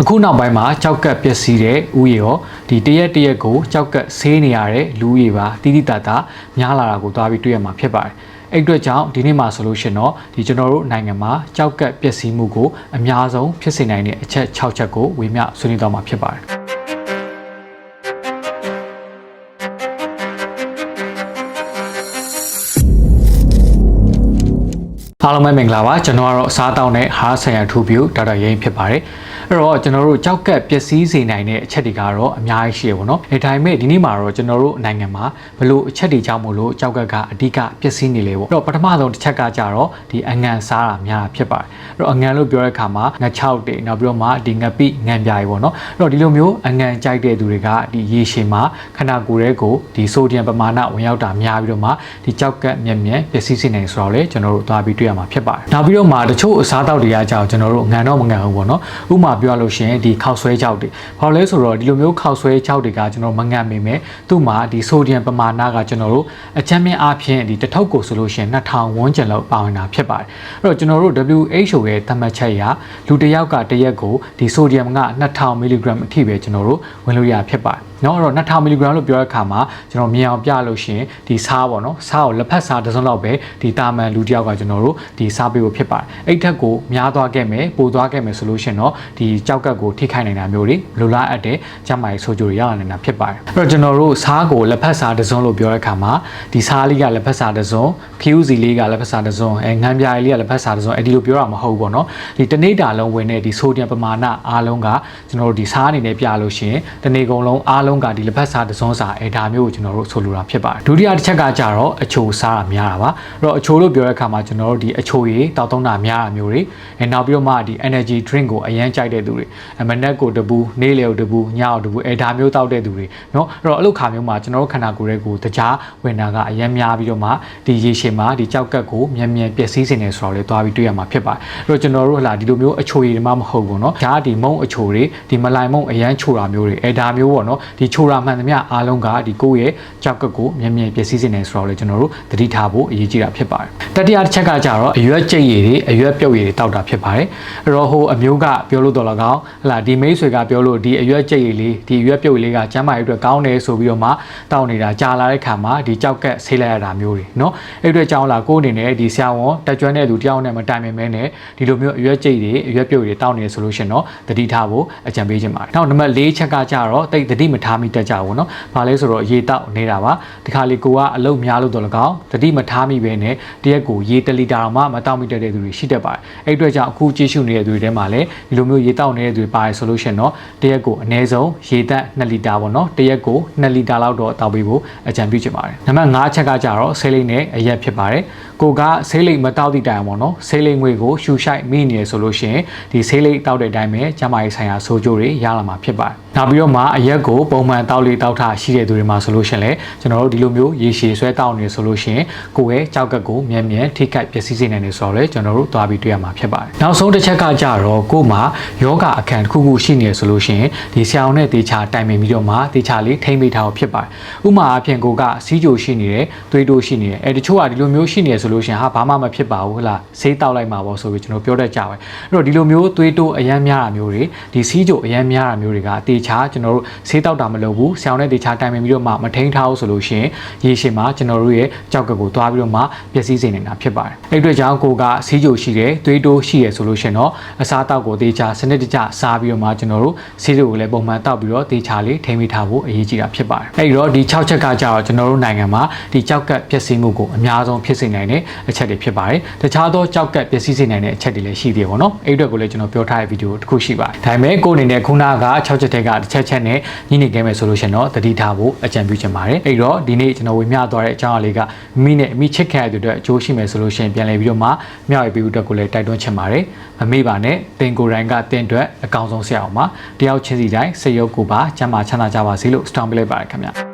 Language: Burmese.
အခုနောက်ပိုင်းမှာကြောက်ကပ်ပျက်စီးတဲ့ဥယေရောဒီတရက်တရက်ကိုကြောက်ကပ်ဆေးနေရတဲ့လူဥယေပါတိတိတတ်တာများလာတာကိုသွားပြီးတွေ့ရမှာဖြစ်ပါတယ်အဲ့အတွက်ကြောင့်ဒီနေ့မှာဆိုလို့ရှိရင်တော့ဒီကျွန်တော်တို့နိုင်ငံမှာကြောက်ကပ်ပျက်စီးမှုကိုအများဆုံးဖြစ်စေနိုင်တဲ့အချက်6ချက်ကိုဝေမျှဆွေးနွေးသွားမှာဖြစ်ပါတယ် အားလုံးပဲမင်္ဂလာပါကျွန်တော်ကတော့အစားအသောက်နဲ့ဟားဆိုင်ရာထူပြူဒေါက်တာရင်းဖြစ်ပါတယ်အဲ့တော့ကျွန်တော်တို့ကြောက်ကပ်ပျက်စီးစေနိုင်တဲ့အချက်တွေကတော့အများကြီးရှိရပါတော့အဲဒါပေမဲ့ဒီနေ့မှာတော့ကျွန်တော်တို့နိုင်ငံမှာဘလို့အချက်တွေကြောင့်မို့လို့ကြောက်ကပ်ကအဓိကပျက်စီးနေလေပေါ့အဲ့တော့ပထမဆုံးတစ်ချက်ကကြတော့ဒီအငံစားတာများတာဖြစ်ပါတယ်အဲ့တော့အငံလို့ပြောတဲ့အခါမှာငါ6တွေနောက်ပြီးတော့မှဒီငပိငံပြားတွေပေါ့နော်အဲ့တော့ဒီလိုမျိုးအငံကြိုက်တဲ့သူတွေကဒီရေရှည်မှာခန္ဓာကိုယ်ရဲ့ကိုဒီဆိုဒီယမ်ပမာဏဝင်ရောက်တာများပြီးတော့မှဒီကြောက်ကပ်မြက်မြက်ပျက်စီးစေနိုင်ဆိုတော့လေကျွန်တော်တို့သွားပြီးတွေ့ရမှာဖြစ်ပါတယ်နောက်ပြီးတော့မှတချို့အစားအသောက်တွေကကြောက်ကျွန်တော်တို့ငံတော့မငံဘူးပေါ့နော်ဥပမာပြောရလို့ရှိရင်ဒီခောက်ဆွဲကြောက်တွေဘာလို့လဲဆိုတော့ဒီလိုမျိုးခောက်ဆွဲကြောက်တွေကကျွန်တော်မငံမိမယ်သူ့မှာဒီဆိုဒီယမ်ပမာဏကကျွန်တော်တို့အချမ်းမြင့်အားဖြင့်ဒီတစ်ထုပ်ကိုဆိုလို့ရှိရင်2000ဝန်းကျင်လောက်ပါဝင်တာဖြစ်ပါတယ်အဲ့တော့ကျွန်တော်တို့ WHO ရဲ့သတ်မှတ်ချက်အရလူတစ်ယောက်ကတစ်ရက်ကိုဒီဆိုဒီယမ်က2000 mg အထိပဲကျွန်တော်တို့ဝင်လို့ရဖြစ်ပါတယ် เนาะအဲ့တော့2000 mg လို့ပြောတဲ့အခါမှာကျွန်တော်မြင်အောင်ပြလို့ရှိရင်ဒီစားပေါ့နော်စားကိုလက်ဖက်စားတစ်စုံလောက်ပဲဒီတာမန်လူတစ်ယောက်ကကျွန်တော်တို့ဒီစားပေးဖို့ဖြစ်ပါတယ်အဲ့ထက်ကိုများသွားခဲ့မယ်ပိုသွားခဲ့မယ်ဆိုလို့ရှိရင်တော့ဒီကြောက်ကပ်ကိုထိခိုက်နိုင်တာမျိုးတွေလိုလားအပ်တဲ့ကျန်းမာရေးဆိုးကျိုးတွေရလာနိုင်တာဖြစ်ပါတယ်အဲ့တော့ကျွန်တော်တို့စားကိုလက်ဖက်စားတစ်စုံလို့ပြောတဲ့အခါမှာဒီစားလေးကလက်ဖက်စားတစ်စုံခီးဥစီလေးကလက်ဖက်စားတစ်စုံအဲငန်းပြားလေးကလက်ဖက်စားတစ်စုံအဲ့ဒီလိုပြောတာမဟုတ်ဘူးပေါ့နော်ဒီတနေ့တာလုံးဝင်တဲ့ဒီဆိုဒီယမ်ပမာဏအားလုံးကကျွန်တော်တို့ဒီစားအနေနဲ့ပြလို့ရှိရင်တနေ့ကုန်လုံးအား လုံးကဒီလက်ဖက်စားတစ်စုံစာအဲဒါမျိုးကိုကျွန်တော်တို့ဆိုလိုတာဖြစ်ပါတယ်ဒုတိယတစ်ချက်ကကြတော့အချိုစားတာများတာပါအဲ့တော့အချိုလို့ပြောတဲ့အခါမှာကျွန်တော်တို့ဒီအချိုရည်တောက်သုံးတာများတာမျိုးတွေအဲနောက်ပြီးတော့မှဒီ energy drink ကိုအရန်ကြိုက်တဲ့သူတွေအမနက်ကိုတပူနေ့လယ်ကိုတပူညကိုတပူအဲဒါမျိုးတောက်တဲ့သူတွေเนาะအဲ့တော့အဲ့လိုခါမျိုးမှာကျွန်တော်တို့ခန္ဓာကိုယ်ရဲ့ကိုတကြားဝင်တာကအရန်များပြီးတော့မှဒီရေရှည်မှာဒီကြောက်ကပ်ကိုမြန်မြန်ပျက်စီးစေနေဆိုတော့လေသွားပြီးတွေ့ရမှာဖြစ်ပါတယ်အဲ့တော့ကျွန်တော်တို့ဟလာဒီလိုမျိုးအချိုရည်တွေမှမဟုတ်ဘူးเนาะဒါကဒီမုံအချိုတွေဒီမလိုင်မုံအရန်ချိုတာမျိုးတွေအဲဒါမျိုးပေါ့เนาะ ဒီချိုတာမှန်သမျှအားလုံးကဒီကိုယ့်ရဲ့ကြောက်ကပ်ကိုမြန်မြန်ပျက်စီးစေနေဆိုတော့လေကျွန်တော်တို့သတိထားဖို့အရေးကြီးတာဖြစ်ပါတယ်တတိယတစ်ချက်ကကြတော့အရွက်ကြိတ်ရည်တွေအရွက်ပြုတ်ရည်တွေတောက်တာဖြစ်ပါတယ်အဲ့တော့ဟိုအမျိုးကပြောလို့တော့လကောင်းဟလာဒီမိတ်ဆွေကပြောလို့ဒီအရွက်ကြိတ်ရည်လေးဒီအရွက်ပြုတ်ရည်လေးကကျမ်းမာရေးအတွက်ကောင်းတယ်ဆိုပြီးတော့မှတောက်နေတာကြာလာတဲ့ခါမှာဒီကြောက်ကက်ဆေးလိုက်ရတာမျိုးတွေเนาะအဲ့အတွက်ကြောင်းလာကိုယ်အနေနဲ့ဒီဆရာဝန်တက်ကြွတဲ့သူတယောက်နဲ့မတိုင်ပင်မဲနဲ့ဒီလိုမျိုးအရွက်ကြိတ်တွေအရွက်ပြုတ်တွေတောက်နေဆိုလို့ရှင်တော့သတိထားဖို့အကြံပေးခြင်းပါတယ်နောက်နံပါတ်၄ချက်ကကြတော့တိတ်သတိမထား မိတတ်ကြဘူးเนาะဘာလဲဆိုတော့ရေတောက်နေတာပါဒီခါလေးကိုကအလုတ်များလို့တော့လကောင်းသတိမထားမိပဲနဲ့တရက်ကိုရေ1လီတာတော့မှမတောက်မိတတ်တဲ့သူတွေရှိတတ်ပါတယ်အဲ့အတွက်ကြောင့်အခုကြည့်ရှုနေတဲ့သူတွေထဲမှာလည်းဒီလိုမျိုးရေတောက်နေတဲ့သူတွေပါတယ်ဆိုလို့ရှင်တော့တရက်ကိုအနည်းဆုံးရေသက်2လီတာပေါ့နော်တရက်ကို2လီတာလောက်တော့တောက်ပေးဖို့အကြံပြုချင်ပါတယ်နံပါတ်5ချက်ကကြတော့ဆေးလိပ်နဲ့အရက်ဖြစ်ပါတယ်ကိုကဆေးလိပ်မတောက်သည့်တိုင်ပေါ့နော်ဆေးလိပ်ငွေကိုရှူရှိုက်မိနေရဆိုလို့ရှင်ဒီဆေးလိပ်တောက်တဲ့အတိုင်းပဲကျန်းမာရေးဆိုင်ရာဆိုးကျိုးတွေရလာမှာဖြစ်ပါတယ်နောက်ပြီးတော့မှအရက်ကိုပုံ ံမှန်တောက်လေးတောက်ထားရှိတဲ့သူတွေမှာဆိုလို့ရှင်လေကျွန်တော်တို့ဒီလိုမျိုးရေရှည်ဆွဲတောက်နေဆိုလို့ရှင်ကိုယ့်ရဲ့ကြောက်ကက်ကိုမြန်မြန်ထိခိုက်ပျက်စီးစေနိုင်တယ်ဆိုတော့လေကျွန်တော်တို့သွားပြီးတွေ့ရမှာဖြစ်ပါတယ်နောက်ဆုံးတစ်ချက်ကကြတော့ကို့မှာယောဂအခန့်တစ်ခုခုရှိနေဆိုလို့ရှင်ဒီဆရာအောင်နဲ့တေချာတိုင်ပင်ပြီးတော့မှတေချာလေးထိမ့်မိထားဖို့ဖြစ်ပါတယ်ဥမာအဖြစ်ကိုကစီးကြိုရှိနေတယ်သွေးတိုးရှိနေတယ်အဲတချို့ကဒီလိုမျိုးရှိနေဆိုလို့ရှင်ဟာဘာမှမဖြစ်ပါဘူးဟလားဆေးတောက်လိုက်မှာပေါ့ဆိုပြီးကျွန်တော်ပြောတတ်ကြပါအဲ့တော့ဒီလိုမျိုးသွေးတိုးအရမ်းများတာမျိုးတွေဒီစီးကြိုအရမ်းများတာမျိုးတွေကတေချာကျွန်တော်တို့ဆေးတောက်တာမလုပ်ဘူးဆရာအောင်နဲ့တေချာတိုင်ပင်ပြီးတော့မှမထိန်ထားဘူးဆိုလို့ရှင်ရေရှည်မှာကျွန်တော်တို့ရဲ့ကြောက်ကကိုသွားပြီးတော့မှပျက်စီးစေနေတာဖြစ်ပါတယ်အဲ့အတွက်ကြောင့်ကိုကစီးကြိုရှိတယ်သွေးတိုးရှိတယ်ဆိုလို့ရှင်တော့အစားအသောက်ကိုတေချာစနစ်တကျစားပြီးတော့မှကျွန်တော်တို့စီးကြိုကိုလည်းပုံမှန်တောက်ပြီးတော့တေချာလေးထိမ့်မိထားဖို့အရေးကြီးတာဖြစ်ပါတယ်အဲ့တော့ဒီ6ချက်ကကြတော့ကျွန်တော်တို့နိုင်ငံမှာဒီကြောက်ကပ်ပျက်စီးမှုကိုအများဆုံးဖြစ်စေနိုင်တဲ့အချက်တွေဖြစ်ပါတယ်တခြားသောကြောက်ကပ်ပျက်စီးစေနိုင်တဲ့အချက်တွေလည်းရှိသေးတယ်ပေါ့နော်အဲ့အတွက်ကိုလည်းကျွန်တော်ပြောထားတဲ့ဗီဒီယိုတစ်ခုရှိပါတယ်ဒါပေမဲ့ကိုယ်အနေနဲ့ခုနက6ချက်တက်ကတစ်ချက်ချက်နဲ့ညှိနေခဲ့မယ်ဆိုလို့ရှင်တော့တတိထားဖို့အကြံပြုချင်ပါတယ်အဲ့တော့ဒီနေ့ကျွန်တော်ဝေမျှသွားတဲ့အကြောင်းအလေးကမိနဲ့မိချစ်ခံရတဲ့အတွက်အကျိုးရှိမယ်ဆိုလို့ရှင်ပြန်လည်ပြီးတော့မှမျှဝေပေးဖို့အတွက်ကိုလည်းတိုက်တွန်းချင်ပါတယ်မမေ့ပါနဲ့တင်ကိုယ်တိုင်ကတင်အတွက်အကောင်းဆုံးဆရာအောင်ပါတယောက်ချင်းစီတိုင်းစိတ်ရုပ်ကိုပါကျမ်းမာချမ်းသာကြပါစေလို့စတောင်းပေးလိုက်ပါတယ်ခင်ဗျာ